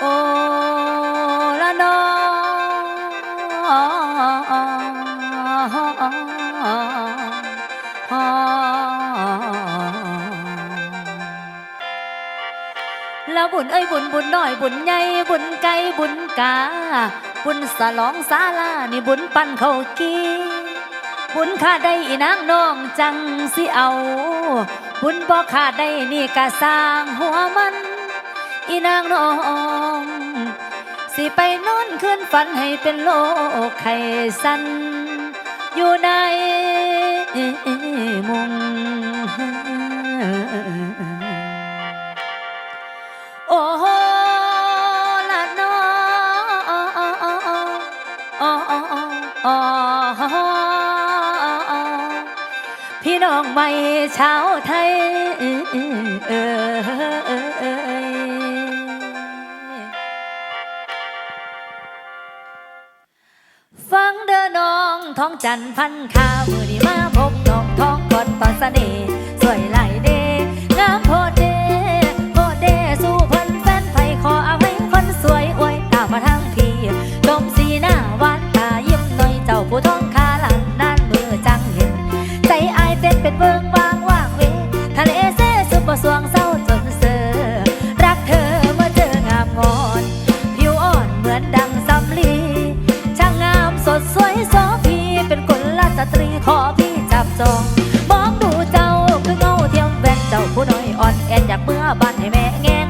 โอละนอแล้วบุญเอ้ยบุญบุญน้อยบุญใหญ่บุญไก่บุญกา บุญสลองสาลานี่บุญปั้นเขากีบุญข้าได้อีนางน้องจังสิเอา บุญบ่ข้าได้นี่กะสร้างหัวมัน อีนางน้อง สิไปนอนคืนฝันให้เป็นโลกไข่สัน อยู่ในมุงโอ้โหละน้องพี่น้องไม่ชาวไทย เด้อน้องท้องจันพันขาวมือนี้มาพบน้องท้องก่อนตอนเสน่ห์สวยไหลเดงามโพดเดโพดเดสู้เพิ่นแฟนไฟขอเอาให้คนสวยอวยตามมาทางพี่ชมสีหน้าหวานตายิ้มหน่อยเจ้าผู้ท้องคาหลันนานมือจังเห็น ใจอายเต้นเป็นเบิงวางว่างเวทะเลเซสุดบ่สวงเศร้าจนเสือรักเธอเมื่อเจองามงอนผิวอ่อนเหมือนดัง โสพีเป็นคนละสตรีขอพี่จับจอง มองดูเจ้าคือเงาเทียมแว่นเจ้าผู้น้อยอ่อนแอนอยากเมื่อบ้านให้แม่แงงแป้ง